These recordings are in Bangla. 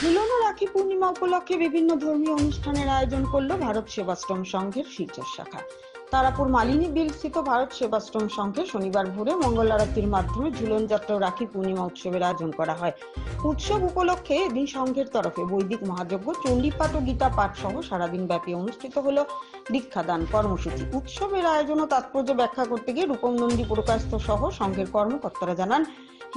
ঝুলন রাখি পূর্ণিমা উপলক্ষে বিভিন্ন ধর্মীয় অনুষ্ঠানের আয়োজন করল ভারত সেবাশ্রম সংঘের শিলচর শাখা। তারাপুর মালিনী বিল স্থিত ভারত সেবাশ্রম সংঘে শনিবার ভোরে মঙ্গল আরতির মাধ্যমে ঝুলন যাত্রা রাখি পূর্ণিমা উৎসবের আয়োজন করা হয়। উৎসব উপলক্ষে এদিন সংঘের তরফে বৈদিক মহাযজ্ঞ, চণ্ডীপাঠ ও গীতা পাঠ সহ সারাদিন ব্যাপী অনুষ্ঠিত হলো দীক্ষাদান কর্মসূচি। উৎসবের আয়োজন ও তাৎপর্য ব্যাখ্যা করতে গিয়ে রূপম নন্দী সহ সংঘের কর্মকর্তারা জানান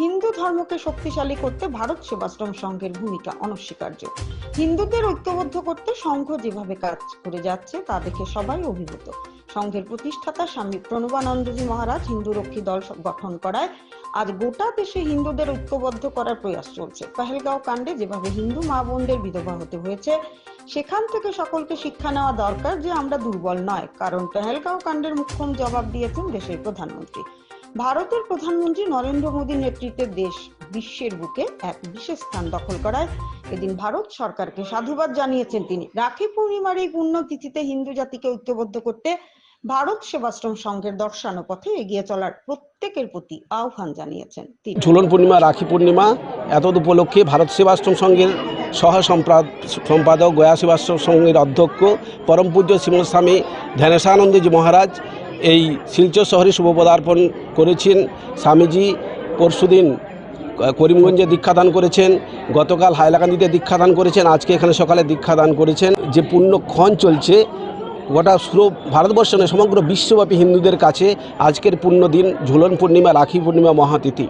হিন্দু ধর্মকে শক্তিশালী করতে ভারত সেবাশ্রম সংঘের ভূমিকা অনস্বীকার্য। হিন্দুদের ঐক্যবদ্ধ করতে সংঘ যেভাবে কাজ করে যাচ্ছে, তা দেখে সবাই অভিভূত। সংঘের প্রতিষ্ঠাতা স্বামী প্রণবানন্দজি মহারাজ হিন্দু রক্ষী দল গঠন করায় আজ গোটা দেশে হিন্দুদের ঐক্যবদ্ধ করার প্রয়াস চলছে। পেহেলগাঁও কাণ্ডে যেভাবে হিন্দু মা বোনদের বিধবা হতে হয়েছে, সেখান থেকে সকলকে শিক্ষা নেওয়া দরকার যে আমরা দুর্বল নয়। কারণ পেহেলগাঁও কাণ্ডের মুখ্যম জবাব দিয়েছেন দেশের প্রধানমন্ত্রী। ভারতের প্রধানমন্ত্রী নরেন্দ্র মোদীর নেতৃত্বে দেশ বিশ্বের বুকে এক বিশেষ স্থান দখল করায়। এদিন ভারত সরকারকে সাধুবাদ জানিয়েছেন তিনি। রাখি পূর্ণিমার এই পুণ্যতিথিতে হিন্দু জাতিকে ঐক্যবদ্ধ করতে ভারত সেবাশ্রম সংঘের দর্শানো পথে এগিয়ে চলার প্রত্যেকের প্রতি আহ্বান জানিয়েছেন ঝুলন পূর্ণিমা, রাখি পূর্ণিমা এতদ উপলক্ষে ভারত সেবাশ্রম সংঘের সহ সম্পাদ- সম্পাদক, গয়া সেবাশ্রম সংঘের অধ্যক্ষ পরম পূজ্য শ্রীমস্বামী ধ্যানেশানন্দজি মহারাজ এই শিলচর শহরে শুভ পদার্পণ করেছেন স্বামীজি। পরশুদিন করিমগঞ্জে দীক্ষাদান করেছেন। গতকাল হাইলাকান্দিতে দীক্ষাদান করেছেন। আজকে এখানে সকালে দীক্ষাদান করেছেন। যে পুণ্যক্ষণ চলছে গোটা পুরো ভারতবর্ষ নয়, সমগ্র বিশ্বব্যাপী হিন্দুদের কাছে আজকের পুণ্য দিন ঝুলন পূর্ণিমা, রাখি পূর্ণিমা, মহাতিথি।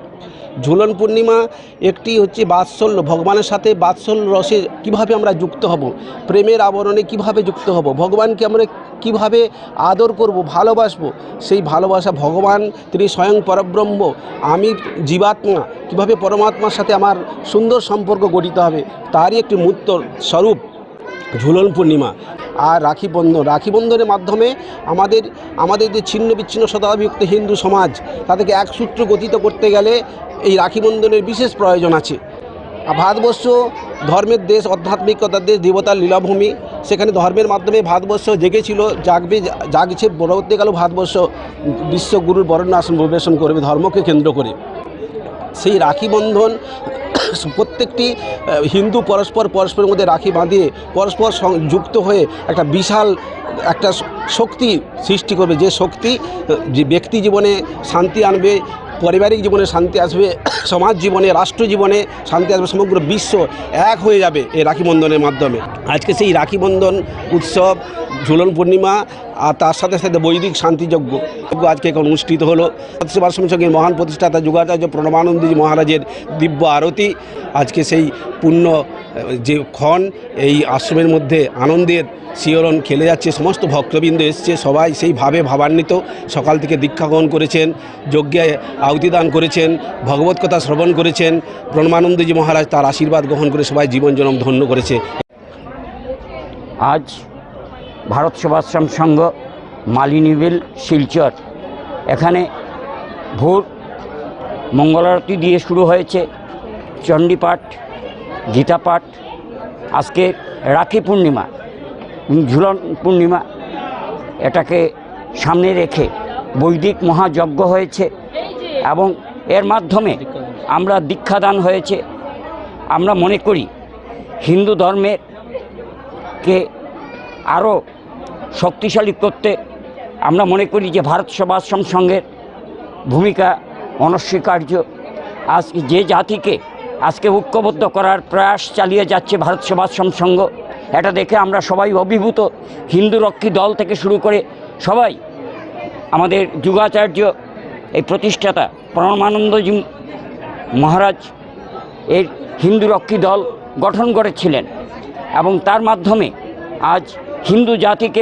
ঝুলন পূর্ণিমা একটি হচ্ছে বাৎসল্য, ভগবানের সাথে বাৎসল্য রসে কীভাবে আমরা যুক্ত হব, প্রেমের আবরণে কীভাবে যুক্ত হব, ভগবানকে আমরা কীভাবে আদর করব, ভালোবাসবো, সেই ভালোবাসা ভগবান, তিনি স্বয়ং পরব্রহ্ম, আমি জীবাত্মা, কীভাবে পরমাত্মার সাথে আমার সুন্দর সম্পর্ক গঠিত হবে, তারই একটি মূর্ত স্বরূপ। ঝুলন পূর্ণিমা। আর রাখি বন্ধন, রাখি বন্ধনের মাধ্যমে আমাদের আমাদের যে ছিন্ন বিচ্ছিন্ন শতাবিভক্ত হিন্দু সমাজ, তাদেরকে এক সূত্র গঠিত করতে গেলে এই রাখি বন্ধনের বিশেষ প্রয়োজন আছে। ভারতবর্ষ ধর্মের দেশ আধ্যাত্মিকতার দেশ, দেবতার লীলাভূমি, সেখানে ধর্মের মাধ্যমে ভারতবর্ষ জেগেছিল, জাগবে, জাগছে পরবর্তীকালেও ভারতবর্ষ বিশ্বগুরুর বরণ্য আসন পরিবেশন করবে ধর্মকে কেন্দ্র করে। সেই রাখি বন্ধন প্রত্যেকটি হিন্দু পরস্পর পরস্পরের মধ্যে রাখি বাঁধিয়ে পরস্পর যুক্ত হয়ে একটা বিশাল একটা শক্তি সৃষ্টি করবে। যে শক্তি যে ব্যক্তি জীবনে শান্তি আনবে, পারিবারিক জীবনে শান্তি আসবে, সমাজ জীবনে, রাষ্ট্র জীবনে শান্তি আসবে, সমগ্র বিশ্ব এক হয়ে যাবে এই রাখি বন্ধনের মাধ্যমে। আজকে সেই রাখি বন্ধন উৎসব, ঝুলন পূর্ণিমা আর তার সাথে সাথে বৈদিক শান্তিযজ্ঞ। যজ্ঞ আজকে এখন অনুষ্ঠিত হলো। সেবার সঙ্গে মহান প্রতিষ্ঠাতা যুগাচার্য প্রণবানন্দজি মহারাজের দিব্য আরতি। আজকে সেই পুণ্য যে ক্ষণ, এই আশ্রমের মধ্যে আনন্দের শিহরণ খেলে যাচ্ছে। সমস্ত ভক্তবৃন্দ এসছে, সবাই সেইভাবে ভাবান্বিত। সকাল থেকে দীক্ষা গ্রহণ করেছেন, যজ্ঞে আহুতিদান করেছেন, ভগবত কথা শ্রবণ করেছেন। প্রণমানন্দজি মহারাজ তার আশীর্বাদ গ্রহণ করে সবাই জীবন জনম ধন্য করেছে। আজ ভারত সেবাশ্রম সংঘ, মালিনীবিল, শিলচর। এখানে ভোর মঙ্গলারতি দিয়ে শুরু হয়েছে চণ্ডীপাঠ, গীতাপাঠ, আজকে রাখি পূর্ণিমা, ঝুলন পূর্ণিমা। এটাকে সামনে রেখে বৈদিক মহাযজ্ঞ হয়েছে এবং এর মাধ্যমে আমরা দীক্ষাদান হয়েছে। আমরা মনে করি হিন্দু ধর্মের কে আরও শক্তিশালী করতে আমরা মনে করি যে ভারত সেবাশ্রম সংঘের ভূমিকা অনস্বীকার্য। আজকে যে জাতিকে আজকে ঐক্যবদ্ধ করার প্রয়াস চালিয়ে যাচ্ছে ভারত সেবাশ্রম সংঘ, এটা দেখে আমরা সবাই অভিভূত। হিন্দু রক্ষী দল থেকে শুরু করে সবাই আমাদের যুগাচার্য, এই প্রতিষ্ঠাতা প্রণমানন্দজি মহারাজ, এর হিন্দু রক্ষী দল গঠন করেছিলেন এবং তার মাধ্যমে আজ হিন্দু জাতিকে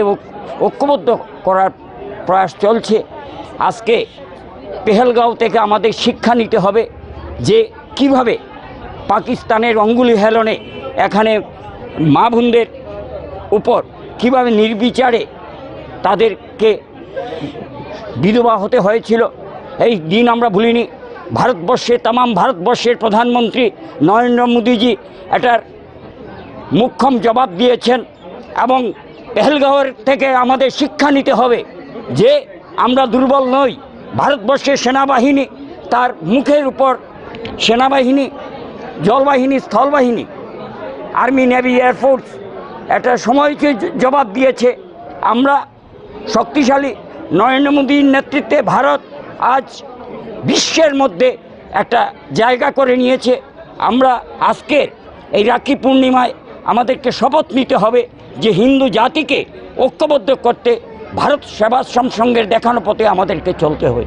ঐক্যবদ্ধ করার প্রয়াস চলছে। আজকে পেহেলগাঁও থেকে আমাদের শিক্ষা নিতে হবে যে কীভাবে পাকিস্তানের অঙ্গুলি হেলনে এখানে মা বোনদের উপর কীভাবে নির্বিচারে তাদেরকে বিধবা হতে হয়েছিল, এই দিন আমরা ভুলিনি। ভারতবর্ষে তাম ভারতবর্ষের প্রধানমন্ত্রী নরেন্দ্র মোদীজি এটার মুখ্যম জবাব দিয়েছেন এবং পেহেলগাঁওয়ের থেকে আমাদের শিক্ষা নিতে হবে যে আমরা দুর্বল নই। ভারতবর্ষের সেনাবাহিনী তার মুখের উপর সেনাবাহিনী, জলবাহিনী, স্থলবাহিনী, আর্মি, নেভি এয়ারফোর্স একটা সময়কে জবাব দিয়েছে। আমরা শক্তিশালী নরেন্দ্র মোদীর নেতৃত্বে ভারত আজ বিশ্বের মধ্যে একটা জায়গা করে নিয়েছে। আমরা আজকে এই রাখি পূর্ণিমায় আমাদেরকে শপথ নিতে হবে। যে হিন্দু জাতিকে ঐক্যবদ্ধ করতে ভারত সেবাশ্রম সঙ্গের দেখানো পথে আমাদেরকে চলতে হবে